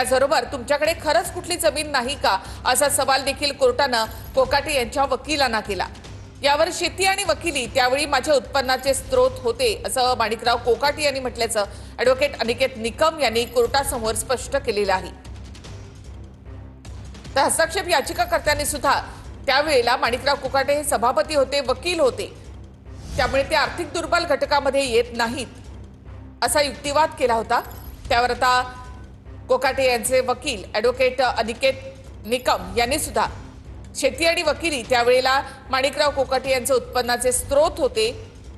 त्याचबरोबर तुमच्याकडे खरंच कुठली जमीन नाही का? असा सवाल देखील कोर्टानं कोकाटे यांच्या वकिलांना केला. यावर शेती आणि वकिली त्यावेळी माझ्या उत्पन्नाचे स्रोत होते असं माणिकराव कोकाटे यांनी म्हटल्याचं अॅडव्होकेट अनिकेत निकम यांनी कोर्टासमोर स्पष्ट केलेलं आहे. तर हस्तक्षेप याचिकाकर्त्यांनी सुद्धा त्यावेळेला माणिकराव कोकाटे हे सभापती होते वकील होते. त्यामुळे ते आर्थिक दुर्बल घटकामध्ये येत नाहीत असा युक्तिवाद केला होता. त्यावर आता कोकाटे यांचे वकील ॲडव्होकेट अनिकेत निकम यांनी सुद्धा शेती आणि वकिली त्यावेळेला माणिकराव कोकाटे यांचे उत्पन्नाचे स्रोत होते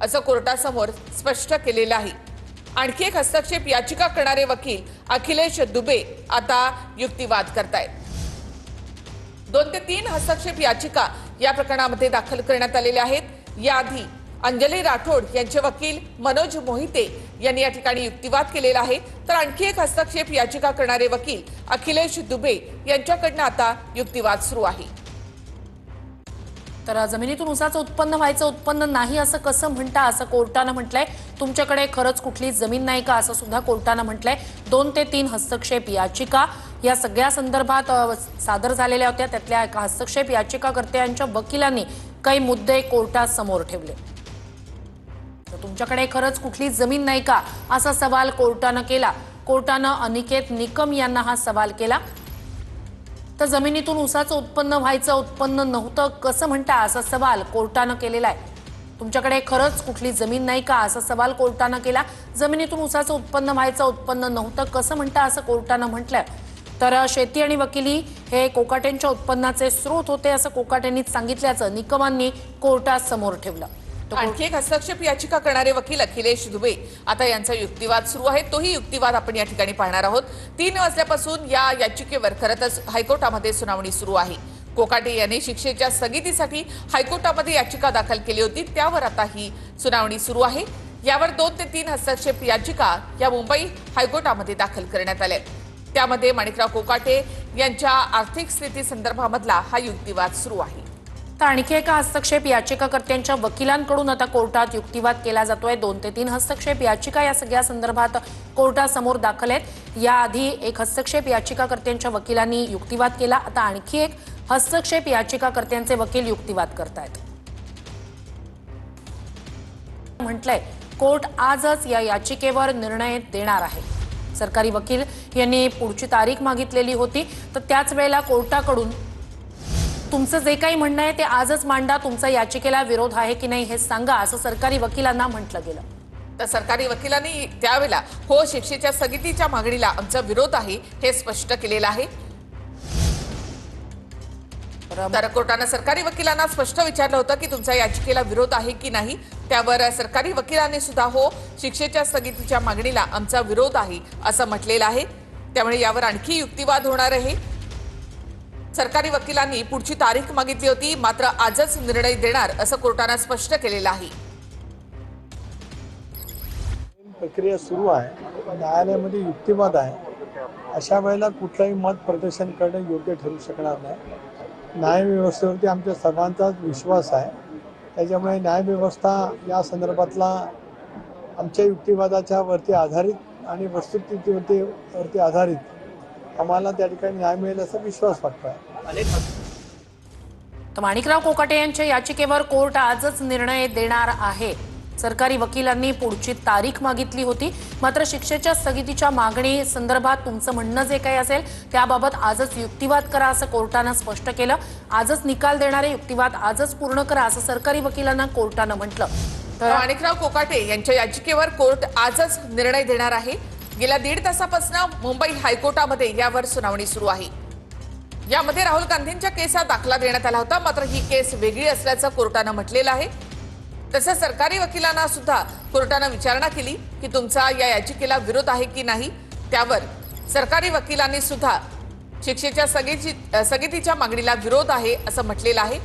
असं कोर्टासमोर स्पष्ट केलेलं आहे. आणखी एक हस्तक्षेप याचिका करणारे वकील अखिलेश दुबे आता युक्तिवाद करतायत. दोन ते तीन हस्तक्षेप याचिका या प्रकरणामध्ये दाखल करण्यात आलेल्या आहेत. याआधी अंजली राठोड यांचे वकील मनोज मोहिते यांनी या ठिकाणी युक्तिवाद केलेला आहे. तर आणखी एक हस्तक्षेप याचिका करणारे वकील अखिलेश दुबे यांच्याकडनं आता युक्तिवाद सुरू आहे. तर जमिनीतून उसाचं उत्पन्न व्हायचं उत्पन्न नाही असं कसं म्हणता असं कोर्टानं म्हटलंय. तुमच्याकडे खरंच कुठली जमीन नाही का असं सुद्धा कोर्टानं म्हटलंय. दोन ते तीन हस्तक्षेप याचिका या सगळ्या संदर्भात सादर झालेल्या होत्या. त्यातल्या एका हस्तक्षेप याचिकाकर्त्यांच्या वकिलांनी काही मुद्दे कोर्टासमोर ठेवले. तुमच्याकडे खरंच कुठली जमीन नाही का? असा सवाल कोर्टानं केला. कोर्टानं अनिकेत निकम यांना हा सवाल केला. तर जमिनीतून उसाचं उत्पन्न व्हायचं उत्पन्न नव्हतं कसं म्हणता? असा सवाल कोर्टानं केलेला आहे. तुमच्याकडे खरंच कुठली जमीन नाही का? असा सवाल कोर्टानं केला. जमिनीतून उसाचं उत्पन्न व्हायचं उत्पन्न नव्हतं कसं म्हणता? असं कोर्टानं म्हटलंय. तर शेती आणि वकिली हे कोकाटेंच्या उत्पन्नाचे स्रोत होते असं कोकाटेंनीच सांगितल्याचं निकमांनी कोर्टासमोर ठेवलं. तर आणखी एक हस्तक्षेप याचिका करणारे वकील अखिलेश दुबे आता यांचा युक्तिवाद सुरू आहे. तोही युक्तिवाद आपण या ठिकाणी पाहणार आहोत. तीन वाजल्यापासून या याचिकेवर खरं तर हायकोर्टामध्ये सुनावणी सुरू आहे. कोकाटे यांनी शिक्षेच्या स्थगितीसाठी हायकोर्टामध्ये याचिका दाखल केली होती. त्यावर आता ही सुनावणी सुरू आहे. यावर दोन ते तीन हस्तक्षेप याचिका या मुंबई हायकोर्टामध्ये दाखल करण्यात आल्या आहेत. त्यामध्ये माणिकराव कोकाटे यांच्या आर्थिक स्थिती संदर्भामधला हा युक्तिवाद सुरू आहे. तर आणखी एका हस्तक्षेप याचिकाकर्त्यांच्या वकिलांकडून आता कोर्टात युक्तिवाद केला जातोय. दोन ते तीन हस्तक्षेप याचिका या सगळ्या संदर्भात कोर्टासमोर दाखल आहेत. याआधी एक हस्तक्षेप याचिकाकर्त्यांच्या वकिलांनी युक्तिवाद केला. आता आणखी एक हस्तक्षेप याचिकाकर्त्यांचे वकील युक्तिवाद करतायत. म्हटलंय कोर्ट आजच या याचिकेवर निर्णय देणार आहे. सरकारी वकील यांनी पुढची तारीख मागितलेली होती. तर त्याच वेळेला कोर्टाकडून तुमचं जे काही म्हणणं आहे ते आजच मांडा. तुमचा याचिकेला विरोध आहे की नाही हे सांगा असं सरकारी वकिलांना म्हटलं गेलं. तर सरकारी वकिलांनी त्यावेळेला हो शिक्षेच्या स्थगितीच्या मागणीला आमचा विरोध आहे हे स्पष्ट केलेलं आहे. तर कोर्टानं सरकारी वकिलांना स्पष्ट विचारलं होतं की तुमचा याचिकेला विरोध आहे की नाही. त्यावर सरकारी वकिलांनी सुद्धा हो शिक्षेच्या स्थगितीच्या मागणीला आमचा विरोध आहे असं म्हटलेलं आहे. त्यामुळे यावर आणखी युक्तिवाद होणार आहे. सरकारी वकिलांनी पुढची तारीख मागितली होती मात्र आजच निर्णय देणार असं कोर्टानं स्पष्ट केलेलं आहे. प्रक्रिया सुरू आहे. न्यायालयामध्ये युक्तिवाद आहे. अशा वेळेला कुठलंही मत प्रदर्शन करणं योग्य ठरू शकणार नाही. न्यायव्यवस्थेवरती आमच्या सर्वांचाच विश्वास आहे. त्याच्यामुळे न्यायव्यवस्था या संदर्भातला आमच्या युक्तिवादाच्या वरती आधारित आणि वस्तुस्थितीवरती वरती आधारित आम्हाला त्या ठिकाणी न्याय मिळेल असा विश्वास वाटतो आहे. तर माणिकराव कोकाटे यांच्या याचिकेवर कोर्ट आजच निर्णय देणार आहे. सरकारी वकिलांनी पुढची तारीख मागितली होती. मात्र शिक्षेच्या स्थगितीच्या मागणी संदर्भात तुमचं म्हणणं जे काही असेल त्याबाबत आजच युक्तिवाद करा असं कोर्टानं स्पष्ट केलं. आजच निकाल देणारे युक्तिवाद आजच पूर्ण करा असं सरकारी वकिलांना कोर्टानं म्हटलं. तर माणिकराव कोकाटे यांच्या याचिकेवर कोर्ट आजच निर्णय देणार आहे. गेल्या दीड तासापासून मुंबई हायकोर्टामध्ये यावर सुनावणी सुरू आहे. यामध्ये राहुल गांधींच्या केसात दाखला देण्यात आला होता मात्र ही केस वेगळी असल्याचं कोर्टानं म्हटलेलं आहे. तसंच सरकारी वकिलांना सुद्धा कोर्टानं विचारणा केली की तुमचा या याचिकेला विरोध आहे की नाही त्यावर सरकारी वकिलांनी सुद्धा शिक्षेच्या स्थगितीच्या मागणीला विरोध आहे असं म्हटलेलं आहे.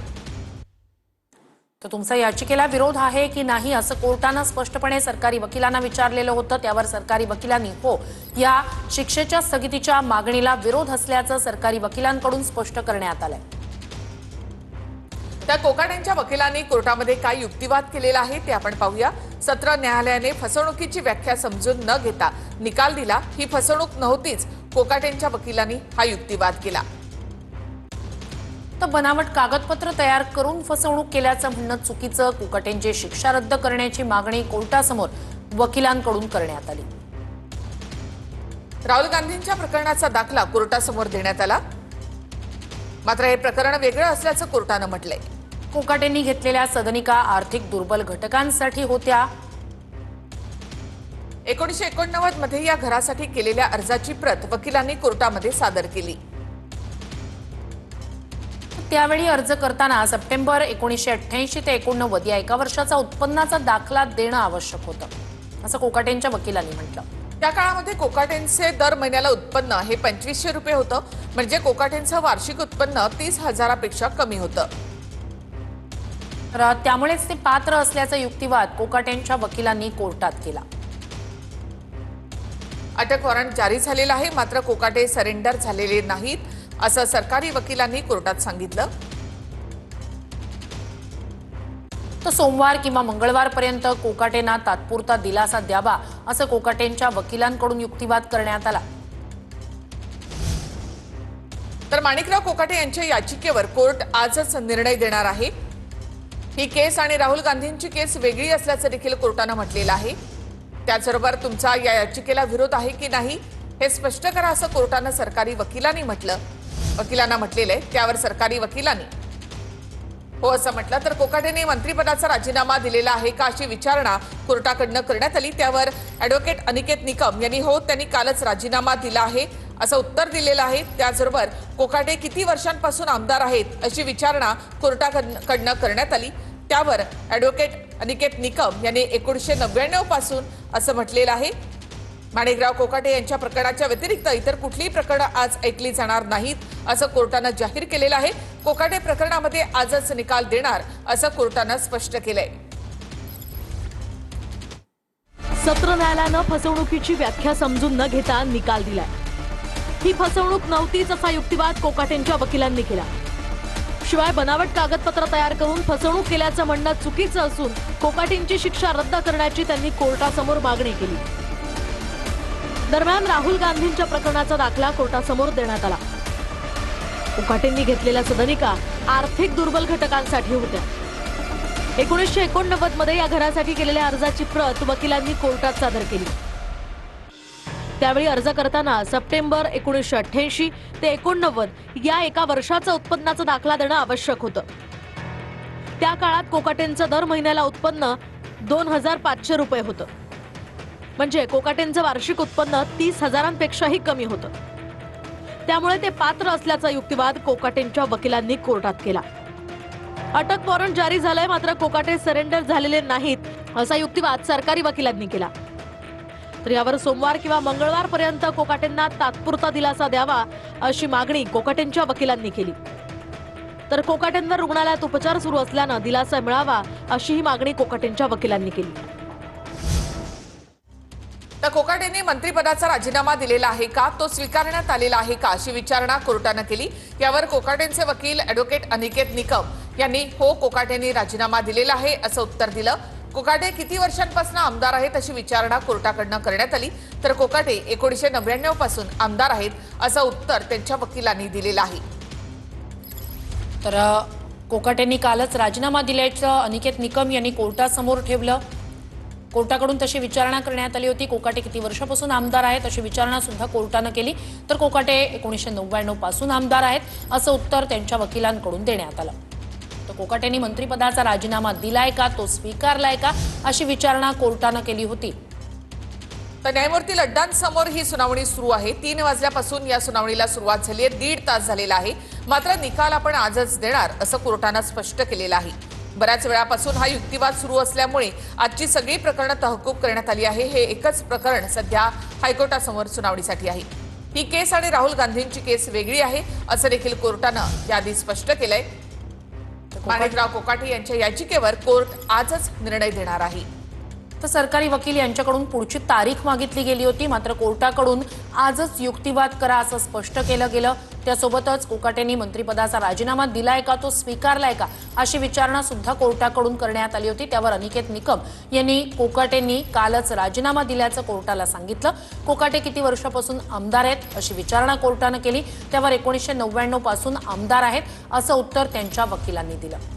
तर तुमचा याचिकेला विरोध आहे की नाही असं कोर्टानं स्पष्टपणे सरकारी वकिलांना विचारलेलं होतं. त्यावर सरकारी वकिलांनी हो या शिक्षेच्या स्थगितीच्या मागणीला विरोध असल्याचं सरकारी वकिलांकडून स्पष्ट करण्यात आलंय. त्या कोकाट्यांच्या वकिलांनी कोर्टामध्ये काय युक्तिवाद केलेला आहे ते आपण पाहूया. सत्र न्यायालयाने फसवणुकीची व्याख्या समजून न घेता निकाल दिला. ही फसवणूक नव्हतीच कोकाटेंच्या वकिलांनी हा युक्तिवाद केला. तर बनावट कागदपत्र तयार करून फसवणूक केल्याचं म्हणणं चुकीचं कुकटेंची शिक्षा रद्द करण्याची मागणी कोर्टासमोर वकिलांकडून करण्यात आली. राहुल गांधींच्या प्रकरणाचा दाखला कोर्टासमोर देण्यात आला. मात्र हे प्रकरण वेगळं असल्याचं कोर्टानं म्हटलंय. कोकाटेंनी घेतलेल्या सदनिका आर्थिक दुर्बल घटकांसाठी होत्या. एकोणीशे एकोणनव्वदमध्ये या घरासाठी केलेल्या अर्जाची प्रत वकिलांनी कोर्टामध्ये सादर केली. त्यावेळी अर्ज करताना सप्टेंबर एकोणीसशे अठ्ठ्याऐंशी ते एकोणनव्वद या एका वर्षाचा उत्पन्नाचा दाखला देणं आवश्यक होतं. असं कोकाटेंच्या वकिलांनी म्हटलं. त्या काळामध्ये कोकाटेंचे दर महिन्याला उत्पन्न हे पंचवीसशे रुपये होतं. म्हणजे कोकाटेंचं वार्षिक उत्पन्न तीस हजारापेक्षा कमी होतं. तर त्यामुळेच ते पात्र असल्याचा युक्तिवाद कोकाटेंच्या वकिलांनी कोर्टात केला. अटक वॉरंट जारी झालेलं आहे. मात्र कोकाटे सरेंडर झालेले नाहीत. असं सरकारी वकिलांनी कोर्टात सांगितलं. तर सोमवार किंवा मंगळवारपर्यंत कोकाटेंना तात्पुरता दिलासा द्यावा असं कोकाटेंच्या वकिलांकडून युक्तिवाद करण्यात आला. तर माणिकराव कोकाटे यांच्या याचिकेवर कोर्ट आजच निर्णय देणार आहे. ही केस आणि राहुल गांधींची केस वेगळी असल्याचं देखील कोर्टानं म्हटलेलं आहे. त्याचबरोबर तुमचा या याचिकेला विरोध आहे की नाही हे स्पष्ट करा असं कोर्टानं सरकारी वकिलांनी म्हटलं. वकिलांना म्हटलेलं आहे त्यावर सरकारी वकिलांनी. हो असं म्हटलं तर कोकाटेने मंत्रिपदाचा राजीनामा दिलेला आहे का अशी विचारणा कोर्टाकडनं करण्यात आली. त्यावर अॅडव्होकेट अनिकेत निकम यांनी हो त्यांनी कालच राजीनामा दिला आहे असं उत्तर दिलेलं आहे. त्याचबरोबर कोकाटे किती वर्षांपासून आमदार आहेत अशी विचारणा कोर्टाकडनं करण्यात आली. त्यावर अॅडव्होकेट अनिकेत निकम यांनी एकोणीसशे नव्याण्णवपासून असं म्हटलेलं आहे. माणिकराव कोकाटे यांच्या प्रकरणाच्या व्यतिरिक्त इतर कुठलीही प्रकरणं आज ऐकली जाणार नाहीत असं कोर्टानं जाहीर केलेलं आहे. कोकाटे प्रकरणामध्ये आजच निकाल देणार असं कोर्टानं स्पष्ट केलंय. सत्र न्यायालयानं फसवणुकीची व्याख्या समजून न घेता निकाल दिलाय. ही फसवणूक नव्हतीच असा युक्तिवाद कोकाटेंच्या वकिलांनी केला. शिवाय बनावट कागदपत्र तयार करून फसवणूक केल्याचं म्हणणं चुकीचं असून कोकाटेंची शिक्षा रद्द करण्याची त्यांनी कोर्टासमोर मागणी केली. दरम्यान राहुल गांधींच्या प्रकरणाचा दाखला कोर्टासमोर देण्यात आला. कोकाटेंनी घेतलेल्या सदनिका आर्थिक दुर्बल घटकांसाठी होत्या. एकोणीसशे एकोणनव्वदमध्ये या घरासाठी केलेल्या अर्जाची प्रत वकिलांनी कोर्टात सादर केली. त्यावेळी अर्ज करताना सप्टेंबर एकोणीसशे अठ्ठ्याऐंशी ते एकोणनव्वद या एका वर्षाचा उत्पन्नाचा दाखला देणं आवश्यक होतं. त्या काळात कोकाटेंचं दर महिन्याला उत्पन्न दोन हजार पाचशे रुपये होतं. म्हणजे कोकाटेंचं वार्षिक उत्पन्न तीस हजारांपेक्षाही कमी होतं. त्यामुळे ते पात्र असल्याचा युक्तिवाद कोकाटेंच्या वकिलांनी कोर्टात केला. अटक वॉरंट जारी झालंय मात्र कोकाटे सरेंडर झालेले नाहीत असा युक्तिवाद सरकारी वकिलांनी केला. तर यावर सोमवार किंवा मंगळवार पर्यंत कोकाटेंना तात्पुरता दिलासा द्यावा अशी मागणी कोकाटेंच्या वकिलांनी केली. तर कोकाटेंवर रुग्णालयात उपचार सुरू असल्यानं दिलासा मिळावा अशी ही मागणी कोकाटेंच्या वकिलांनी केली. कोकाटेने मंत्रिपदाचा राजीनामा दिलेला आहे का? तो स्वीकारण्यात आलेला आहे का? अशी विचारणा कोर्टानं केली. यावर कोकाटेंचे वकील अॅडव्होकेट अनिकेत निकम यांनी हो कोकाटेंनी राजीनामा दिलेला आहे असं उत्तर दिलं. कोकाटे किती वर्षांपासून आमदार आहेत अशी विचारणा कोर्टाकडनं करण्यात आली. तर कोकाटे एकोणीसशे नव्याण्णवपासून आमदार आहेत असं उत्तर त्यांच्या वकिलांनी दिलेलं आहे. तर कोकाटेंनी कालच राजीनामा दिल्याचं अनिकेत निकम यांनी कोर्टासमोर ठेवलं. कोर्टाकडून तशी विचारणा करण्यात आली होती. कोकाटे किती वर्षापासून आमदार आहेत अशी विचारणा सुद्धा कोर्टानं केली. तर कोकाटे एकोणीसशे नव्याण्णवपासून आमदार आहेत असं उत्तर त्यांच्या वकिलांकडून देण्यात आलं. तर कोकाटेंनी मंत्रिपदाचा राजीनामा दिलाय का? तो स्वीकारलाय का? अशी विचारणा कोर्टानं केली होती. तर न्यायमूर्ती लड्डांसमोर ही सुनावणी सुरू आहे. तीन वाजल्यापासून या सुनावणीला सुरुवात झाली आहे. दीड तास झालेला आहे. मात्र निकाल आपण आजच देणार असं कोर्टानं स्पष्ट केलेलं आहे. बऱ्याच वेळापासून हा युक्तिवाद सुरू असल्यामुळे आजची सगळी प्रकरणं तहकूब करण्यात आली आहे. हे एकच प्रकरण सध्या हायकोर्टासमोर सुनावणीसाठी आहे. ही केस आणि राहुल गांधींची केस वेगळी आहे असं देखील कोर्टानं याआधी स्पष्ट केलंय. माणिकराव कोकाटे यांच्या याचिकेवर कोर्ट आजच निर्णय देणार आहे. तर सरकारी वकील यांच्याकडून पुढची तारीख मागितली गेली होती. मात्र कोर्टाकडून आजच युक्तिवाद करा असं स्पष्ट केलं गेलं. त्यासोबतच कोकाटेंनी मंत्रिपदाचा राजीनामा दिलाय का तो स्वीकारलाय का अशी विचारणा सुद्धा कोर्टाकडून करण्यात आली होती. त्यावर अनिकेत निकम यांनी कोकाटेंनी कालच राजीनामा दिल्याचं कोर्टाला सांगितलं. कोकाटे किती वर्षापासून आमदार आहेत अशी विचारणा कोर्टानं केली. त्यावर एकोणीसशे नव्याण्णवपासून आमदार आहेत असं उत्तर त्यांच्या वकिलांनी दिलं.